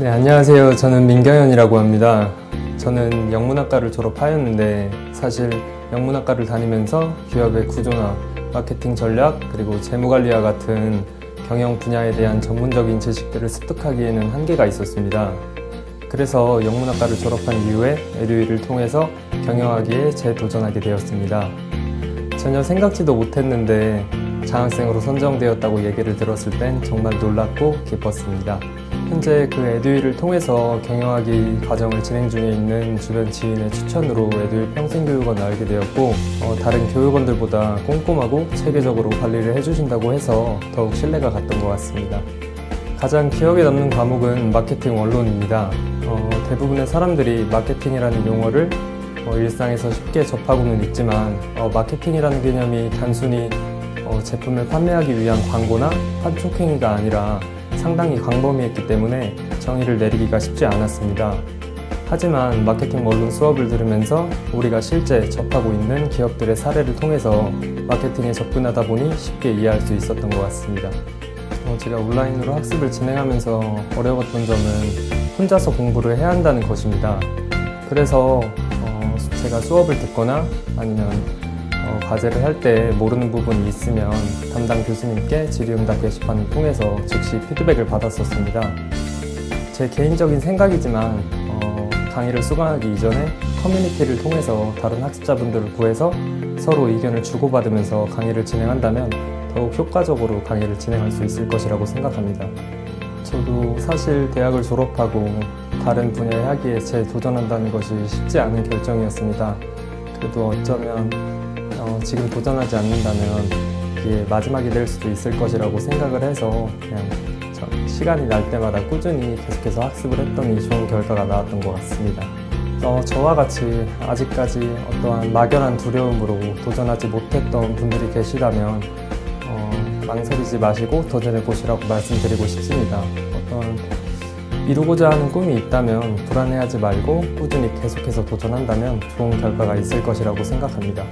네, 안녕하세요. 저는 민경현이라고 합니다. 저는 영문학과를 졸업하였는데 사실 영문학과를 다니면서 기업의 구조나 마케팅 전략 그리고 재무관리와 같은 경영 분야에 대한 전문적인 지식들을 습득하기에는 한계가 있었습니다. 그래서 영문학과를 졸업한 이후에 에듀이를 통해서 경영하기에 재도전하게 되었습니다. 전혀 생각지도 못했는데 장학생으로 선정되었다고 얘기를 들었을 땐 정말 놀랍고 기뻤습니다. 현재 그 에듀이를 통해서 경영하기 과정을 진행 중에 있는 주변 지인의 추천으로 에듀이 평생교육원을 알게 되었고 어, 다른 교육원들보다 꼼꼼하고 체계적으로 관리를 해주신다고 해서 더욱 신뢰가 갔던 것 같습니다. 가장 기억에 남는 과목은 마케팅 원론입니다. 어, 대부분의 사람들이 마케팅이라는 용어를 어, 일상에서 쉽게 접하고는 있지만 어, 마케팅이라는 개념이 단순히 어, 제품을 판매하기 위한 광고나 판촉 행위가 아니라 상당히 광범위했기 때문에 정의를 내리기가 쉽지 않았습니다. 하지만 마케팅 원론 수업을 들으면서 우리가 실제 접하고 있는 기업들의 사례를 통해서 마케팅에 접근하다 보니 쉽게 이해할 수 있었던 것 같습니다. 어, 제가 온라인으로 학습을 진행하면서 어려웠던 점은 혼자서 공부를 해야 한다는 것입니다. 그래서 어, 제가 수업을 듣거나 아니면 어, 과제를 할 때 모르는 부분이 있으면 담당 교수님께 질의응답 게시판을 통해서 즉시 피드백을 받았었습니다. 제 개인적인 생각이지만 어, 강의를 수강하기 이전에 커뮤니티를 통해서 다른 학습자분들을 구해서 서로 의견을 주고받으면서 강의를 진행한다면 더욱 효과적으로 강의를 진행할 수 있을 것이라고 생각합니다. 저도 사실 대학을 졸업하고 다른 분야에 하기에 재도전한다는 것이 쉽지 않은 결정이었습니다. 그래도 어쩌면 어, 지금 도전하지 않는다면 이게 마지막이 될 수도 있을 것이라고 생각을 해서 그냥 저- 시간이 날 때마다 꾸준히 계속해서 학습을 했더니 좋은 결과가 나왔던 것 같습니다. 어, 저와 같이 아직까지 어떠한 막연한 두려움으로 도전하지 못했던 분들이 계시다면 어, 망설이지 마시고 도전해 보시라고 말씀드리고 싶습니다. 어떤 이루고자 하는 꿈이 있다면 불안해하지 말고 꾸준히 계속해서 도전한다면 좋은 결과가 있을 것이라고 생각합니다.